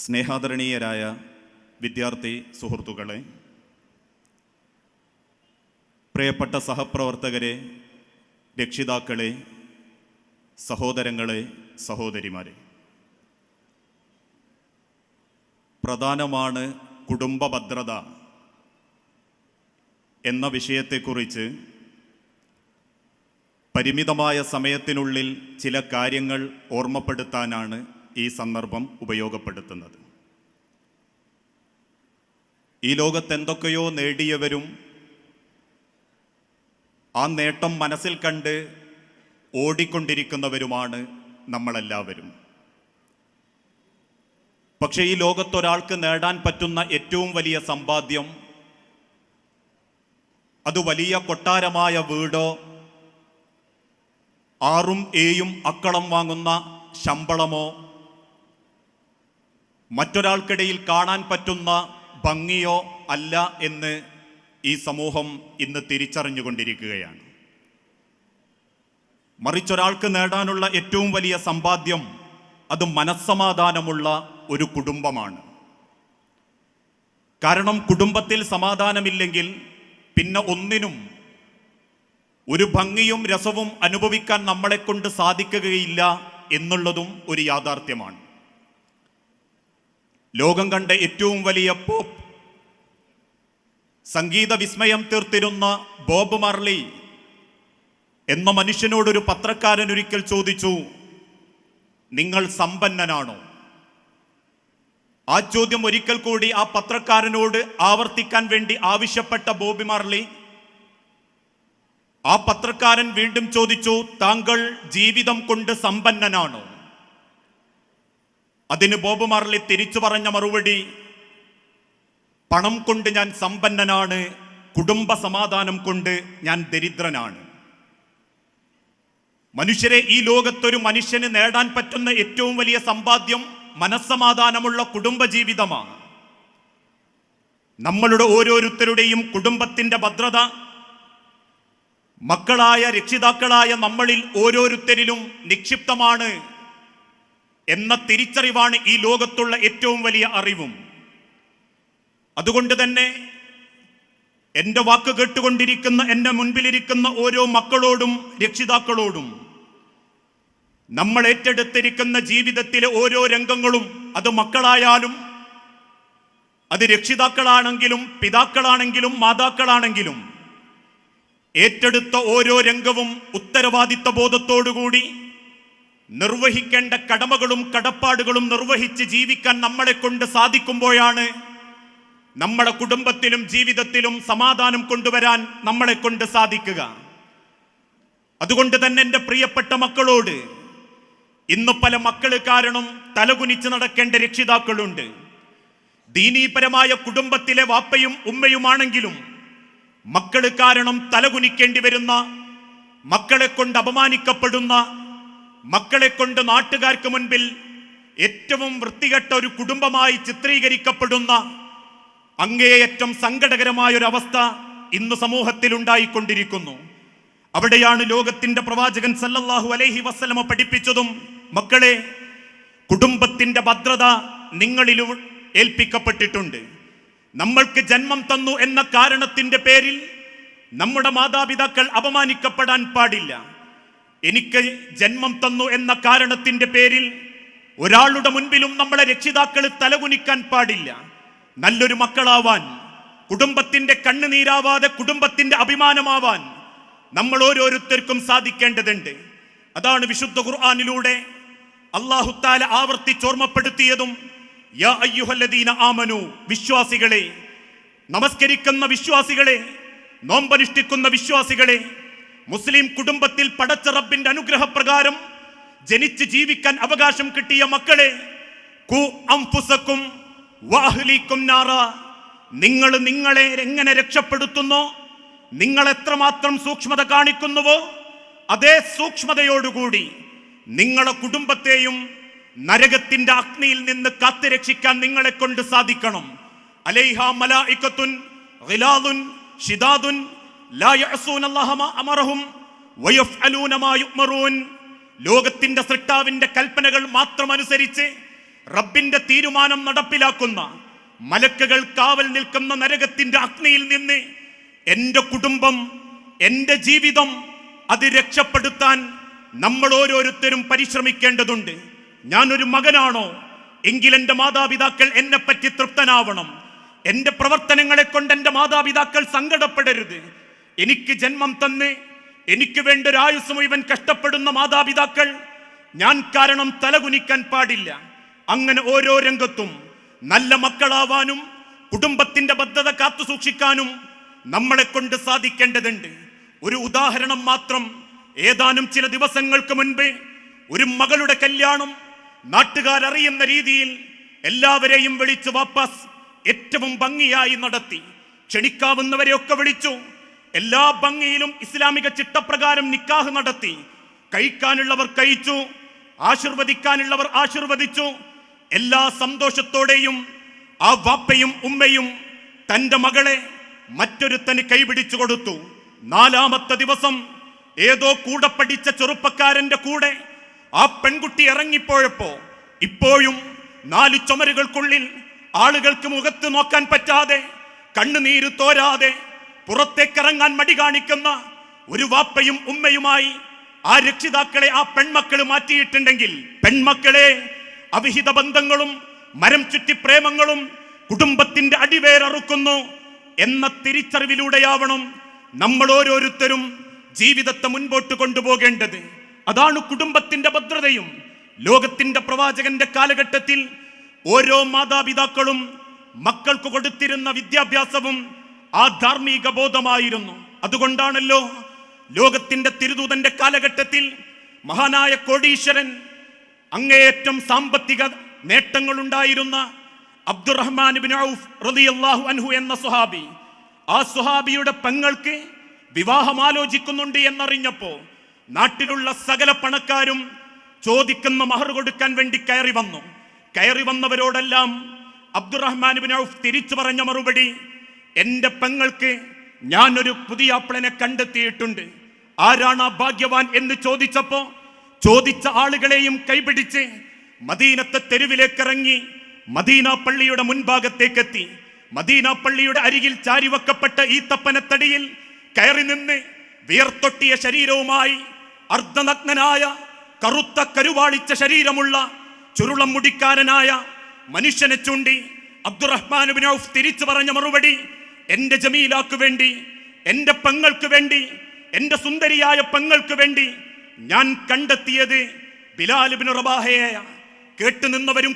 സ്നേഹാദരണീയരായ വിദ്യാർത്ഥി സുഹൃത്തുക്കളെ പ്രിയപ്പെട്ട സഹപ്രവർത്തകരെ രക്ഷിതാക്കളെ സഹോദരങ്ങളെ സഹോദരിമാരെ പ്രധാനമാണ് കുടുംബ ഭദ്രത എന്ന വിഷയത്തെക്കുറിച്ച് പരിമിതമായ സമയത്തിനുള്ളിൽ ചില കാര്യങ്ങൾ ഓർമ്മപ്പെടുത്താനാണ് ഈ സന്ദർഭം ഉപയോഗപ്പെടുത്തുന്നത്. ഈ ലോകത്ത് എന്തൊക്കെയോ നേടിയവരും ആ നേട്ടം മനസ്സിൽ കണ്ട് ഓടിക്കൊണ്ടിരിക്കുന്നവരുമാണ് നമ്മളെല്ലാവരും. പക്ഷേ ഈ ലോകത്തൊരാൾക്ക് നേടാൻ പറ്റുന്ന ഏറ്റവും വലിയ സമ്പാദ്യം അത് വലിയ കൊട്ടാരമായ വീടോ ആറും ഏയും അക്കളം വാങ്ങുന്ന ശമ്പളമോ മറ്റൊരാൾക്കിടയിൽ കാണാൻ പറ്റുന്ന ഭംഗിയോ അല്ല എന്ന് ഈ സമൂഹം ഇന്ന് തിരിച്ചറിഞ്ഞുകൊണ്ടിരിക്കുകയാണ്. മറിച്ചൊരാൾക്ക് നേടാനുള്ള ഏറ്റവും വലിയ സമ്പാദ്യം അത് മനസ്സമാധാനമുള്ള ഒരു കുടുംബമാണ്. കാരണം കുടുംബത്തിൽ സമാധാനമില്ലെങ്കിൽ പിന്നെ ഒന്നിനും ഒരു ഭംഗിയും രസവും അനുഭവിക്കാൻ നമ്മളെക്കൊണ്ട് സാധിക്കുകയില്ല എന്നുള്ളതും ഒരു യാഥാർത്ഥ്യമാണ്. ലോകം കണ്ട ഏറ്റവും വലിയ പോപ്പ് സംഗീത വിസ്മയം തീർത്തിരുന്ന ബോബ് മാർലി എന്ന മനുഷ്യനോടൊരു പത്രക്കാരൻ ഒരിക്കൽ ചോദിച്ചു നിങ്ങൾ സമ്പന്നനാണോ? ആ ചോദ്യം ഒരിക്കൽ കൂടി ആ പത്രക്കാരനോട് ആവർത്തിക്കാൻ വേണ്ടി ആവശ്യപ്പെട്ട ബോബി മാർലി ആ പത്രക്കാരൻ വീണ്ടും ചോദിച്ചു താങ്കൾ ജീവിതം കൊണ്ട് സമ്പന്നനാണോ? അതിന് ബോബ് മാർലി തിരിച്ചു പറഞ്ഞ മറുപടി പണം കൊണ്ട് ഞാൻ സമ്പന്നനാണ് കുടുംബ സമാധാനം കൊണ്ട് ഞാൻ ദരിദ്രനാണ്. മനുഷ്യരെ ഈ ലോകത്തൊരു മനുഷ്യന് നേടാൻ പറ്റുന്ന ഏറ്റവും വലിയ സമ്പാദ്യം മനസ്സമാധാനമുള്ള കുടുംബജീവിതമാണ്. നമ്മളുടെ ഓരോരുത്തരുടെയും കുടുംബത്തിന്റെ ഭദ്രത മക്കളായ രക്ഷിതാക്കളായ നമ്മളിൽ ഓരോരുത്തരിലും നിക്ഷിപ്തമാണ്. എന്ന തിരിച്ചറിവാണ് ഈ ലോകത്തുള്ള ഏറ്റവും വലിയ അറിവും. അതുകൊണ്ട് തന്നെ എന്റെ വാക്ക് കേട്ടുകൊണ്ടിരിക്കുന്ന എന്റെ മുൻപിലിരിക്കുന്ന ഓരോ മക്കളോടും രക്ഷിതാക്കളോടും നമ്മൾ ഏറ്റെടുത്തിരിക്കുന്ന ജീവിതത്തിലെ ഓരോ രംഗങ്ങളും അത് മക്കളായാലും അത് രക്ഷിതാക്കളാണെങ്കിലും പിതാക്കളാണെങ്കിലും മാതാക്കളാണെങ്കിലും ഏറ്റെടുത്ത ഓരോ രംഗവും ഉത്തരവാദിത്ത ബോധത്തോടുകൂടി നിർവഹിക്കേണ്ട കടമകളും കടപ്പാടുകളും നിർവഹിച്ച് ജീവിക്കാൻ നമ്മളെ കൊണ്ട് സാധിക്കുമ്പോഴാണ് നമ്മുടെ കുടുംബത്തിലും ജീവിതത്തിലും സമാധാനം കൊണ്ടുവരാൻ നമ്മളെ കൊണ്ട് സാധിക്കുക. അതുകൊണ്ട് തന്നെ എന്റെ പ്രിയപ്പെട്ട മക്കളോട് ഇന്ന് പല മക്കൾ കാരണം തലകുനിച്ച് നടക്കേണ്ട രക്ഷിതാക്കളുണ്ട്. ദീനീപരമായ കുടുംബത്തിലെ വാപ്പയും ഉമ്മയുമാണെങ്കിലും മക്കൾ കാരണം തലകുനിക്കേണ്ടി വരുന്ന മക്കളെ കൊണ്ട് അപമാനിക്കപ്പെടുന്ന മക്കളെ കൊണ്ട് നാട്ടുകാർക്ക് മുൻപിൽ ഏറ്റവും വൃത്തികെട്ട ഒരു കുടുംബമായി ചിത്രീകരിക്കപ്പെടുന്ന അങ്ങേയറ്റം സങ്കടകരമായ ഒരു അവസ്ഥ ഇന്ന് സമൂഹത്തിൽ ഉണ്ടായിക്കൊണ്ടിരിക്കുന്നു. അവിടെയാണ് ലോകത്തിന്റെ പ്രവാചകൻ സല്ലല്ലാഹു അലൈഹി വസ്ലമ പഠിപ്പിച്ചതും മക്കളെ കുടുംബത്തിന്റെ ഭദ്രത നിങ്ങളിൽ ഏൽപ്പിക്കപ്പെട്ടിട്ടുണ്ട്. നമ്മൾക്ക് ജന്മം തന്നു എന്ന കാരണത്തിന്റെ പേരിൽ നമ്മുടെ മാതാപിതാക്കൾ അപമാനിക്കപ്പെടാൻ പാടില്ല. എനിക്ക് ജന്മം തന്നു എന്ന കാരണത്തിന്റെ പേരിൽ ഒരാളുടെ മുൻപിലും നമ്മളെ രക്ഷിതാക്കൾ തലകുനിക്കാൻ പാടില്ല. നല്ലൊരു മക്കളാവാൻ കുടുംബത്തിന്റെ കണ്ണുനീരാവാതെ കുടുംബത്തിന്റെ അഭിമാനമാവാൻ നമ്മൾ ഓരോരുത്തർക്കും സാധിക്കേണ്ടതുണ്ട്. അതാണ് വിശുദ്ധ ഖുർആാനിലൂടെ അള്ളാഹുത്താല ആവർത്തിച്ചോർമ്മപ്പെടുത്തിയതും യാ അയ്യുഹല്ലദീന ആമനു വിശ്വാസികളെ നമസ്കരിക്കുന്ന വിശ്വാസികളെ നോമ്പനുഷ്ഠിക്കുന്ന വിശ്വാസികളെ മുസ്ലിം കുടുംബത്തിൽ പടച്ച റബ്ബിന്റെ അനുഗ്രഹപ്രകാരം ജനിച്ച് ജീവിക്കാൻ അവകാശം കിട്ടിയ മക്കളെ നാറ. നിങ്ങൾ നിങ്ങളെ എങ്ങനെ രക്ഷപ്പെടുത്തുന്നു? നിങ്ങൾ എത്രമാത്രം സൂക്ഷ്മത കാണിക്കുന്നുവോ? അതേ സൂക്ഷ്മതയോടുകൂടി നിങ്ങളെ കുടുംബത്തെയും നരകത്തിന്റെ അഗ്നിയിൽ നിന്ന് കാത്തുരക്ഷിക്കാൻ നിങ്ങളെ കൊണ്ട് സാധിക്കണം. അലൈഹ മലായിക്കത്തുൻ ഗിലാദുൻ ഷിദാദുൻ ലോകത്തിന്റെ സൃഷ്ടാവിന്റെ കൽപ്പനകൾ മാത്രം അനുസരിച്ച് റബ്ബിന്റെ തീരുമാനം നടപ്പിലാക്കുന്ന മലക്കുകൾ കാവൽ നിൽക്കുന്ന നരകത്തിന്റെ അഗ്നിയിൽ നിന്ന് എന്റെ കുടുംബം എന്റെ ജീവിതം അത് രക്ഷപ്പെടുത്താൻ നമ്മൾ ഓരോരുത്തരും പരിശ്രമിക്കേണ്ടതുണ്ട്. ഞാനൊരു മകനാണോ? എങ്കിൽ എന്റെ മാതാപിതാക്കൾ എന്നെ പറ്റി തൃപ്തനാവണം. എന്റെ പ്രവർത്തനങ്ങളെ കൊണ്ട് എന്റെ മാതാപിതാക്കൾ സങ്കടപ്പെടരുത്. എനിക്ക് ജന്മം തന്ന് എനിക്ക് വേണ്ട ഒരു ആയുസ് മുഴുവൻ കഷ്ടപ്പെടുന്ന മാതാപിതാക്കൾ ഞാൻ കാരണം തലകുനിക്കാൻ പാടില്ല. അങ്ങനെ ഓരോ രംഗത്തും നല്ല മക്കളാവാനും കുടുംബത്തിന്റെ ബദ്ധത കാത്തു സൂക്ഷിക്കാനും നമ്മളെ കൊണ്ട് സാധിക്കേണ്ടതുണ്ട്. ഒരു ഉദാഹരണം മാത്രം ഏതാനും ചില ദിവസങ്ങൾക്ക് മുൻപ് ഒരു മകളുടെ കല്യാണം നാട്ടുകാരറിയുന്ന രീതിയിൽ എല്ലാവരെയും വിളിച്ചു വാപ്പസ് ഏറ്റവും ഭംഗിയായി നടത്തി. ക്ഷണിക്കാവുന്നവരെയൊക്കെ വിളിച്ചു. എല്ലാ ഭംഗിയിലും ഇസ്ലാമിക ചിട്ടപ്രകാരം നിക്കാഹ് നടത്തി. കഴിക്കാനുള്ളവർ കഴിച്ചു ആശീർവദിക്കാനുള്ളവർ ആശീർവദിച്ചു. എല്ലാ സന്തോഷത്തോടെയും ആ വാപ്പയും ഉമ്മയും തന്റെ മകളെ മറ്റൊരുത്തന് കൈപിടിച്ചു കൊടുത്തു. നാലാമത്തെ ദിവസം ഏതോ കൂടെ പഠിച്ച ചെറുപ്പക്കാരന്റെ കൂടെ ആ പെൺകുട്ടി ഇറങ്ങിപ്പോയപ്പോ ഇപ്പോഴും നാല് ചുമരുകൾക്കുള്ളിൽ ആളുകൾക്ക് മുഖത്ത് നോക്കാൻ പറ്റാതെ കണ്ണുനീര് തോരാതെ പുറത്തേക്കിറങ്ങാൻ മടി കാണിക്കുന്ന ഒരു വാപ്പയും ഉമ്മയുമായി ആ രക്ഷിതാക്കളെ ആ പെൺമക്കൾ മാറ്റിയിട്ടുണ്ടെങ്കിൽ പെൺമക്കളെ അവിഹിത ബന്ധങ്ങളും മരം ചുറ്റി പ്രേമങ്ങളും കുടുംബത്തിന്റെ അടിവേരറുക്കുന്നു എന്ന തിരിച്ചറിവിലൂടെയാവണം നമ്മൾ ഓരോരുത്തരും ജീവിതത്തെ മുൻപോട്ട് കൊണ്ടുപോകേണ്ടത്. അതാണ് കുടുംബത്തിന്റെ ഭദ്രതയും ലോകത്തിന്റെ പ്രവാചകന്റെ കാലഘട്ടത്തിൽ ഓരോ മാതാപിതാക്കളും മക്കൾക്ക് കൊടുത്തിരുന്ന വിദ്യാഭ്യാസവും ആ ധാർമ്മിക ബോധമായിരുന്നു. അതുകൊണ്ടാണല്ലോ ലോകത്തിന്റെ തിരുദൂതന്റെ കാലഘട്ടത്തിൽ മഹാനായ കോടീശ്വരൻ അങ്ങേയറ്റം സാമ്പത്തിക നേട്ടങ്ങളുണ്ടായിരുന്ന അബ്ദുറഹ്മാൻ ബിൻ ഔഫ് റളിയല്ലാഹു അൻഹു എന്ന സുഹാബി ആ സുഹാബിയുടെ പെങ്ങൾക്ക് വിവാഹം ആലോചിക്കുന്നുണ്ട് എന്നറിഞ്ഞപ്പോ നാട്ടിലുള്ള സകല പണക്കാരും ചോദിക്കുന്ന മഹർ കൊടുക്കാൻ വേണ്ടി കയറി വന്നു. കയറി വന്നവരോടെല്ലാം അബ്ദുറഹ്മാൻ ബിൻ ഔഫ് തിരിച്ചു പറഞ്ഞ മറുപടി എന്റെ പെങ്ങൾക്ക് ഞാനൊരു പുതിയ അപ്പളനെ കണ്ടെത്തിയിട്ടുണ്ട്. ആരാണ് ആ ഭാഗ്യവാൻ എന്ന് ചോദിച്ചപ്പോൾ ചോദിച്ച ആളുകളെയും കൈപിടിച്ച് മദീനത്തെ തെരുവിലേക്ക് ഇറങ്ങി മദീന പള്ളിയുടെ മുൻഭാഗത്തേക്കെത്തി. മദീന പള്ളിയുടെ അരികിൽ ചാരിവെക്കപ്പെട്ട ഈ തപ്പനത്തടിയിൽ കയറി നിന്ന് വിയർത്തൊട്ടിയ ശരീരവുമായി അർദ്ധനഗ്നനായ കറുത്ത കരുവാളിച്ച ശരീരമുള്ള ചുരുളം മുടിക്കാരനായ മനുഷ്യനെ ചൂണ്ടി അബ്ദുറഹ്മാൻ തിരിച്ചു പറഞ്ഞ മറുപടി എന്റെ ജമീലാക്ക് വേണ്ടി എന്റെ പെങ്ങൾക്ക് വേണ്ടി എന്റെ സുന്ദരിയായ പെങ്ങൾക്ക് വേണ്ടി ഞാൻ കണ്ടെത്തിയത് ബിലാൽ ബിൻ റബാഹയെ കേട്ടുനിന്നവരും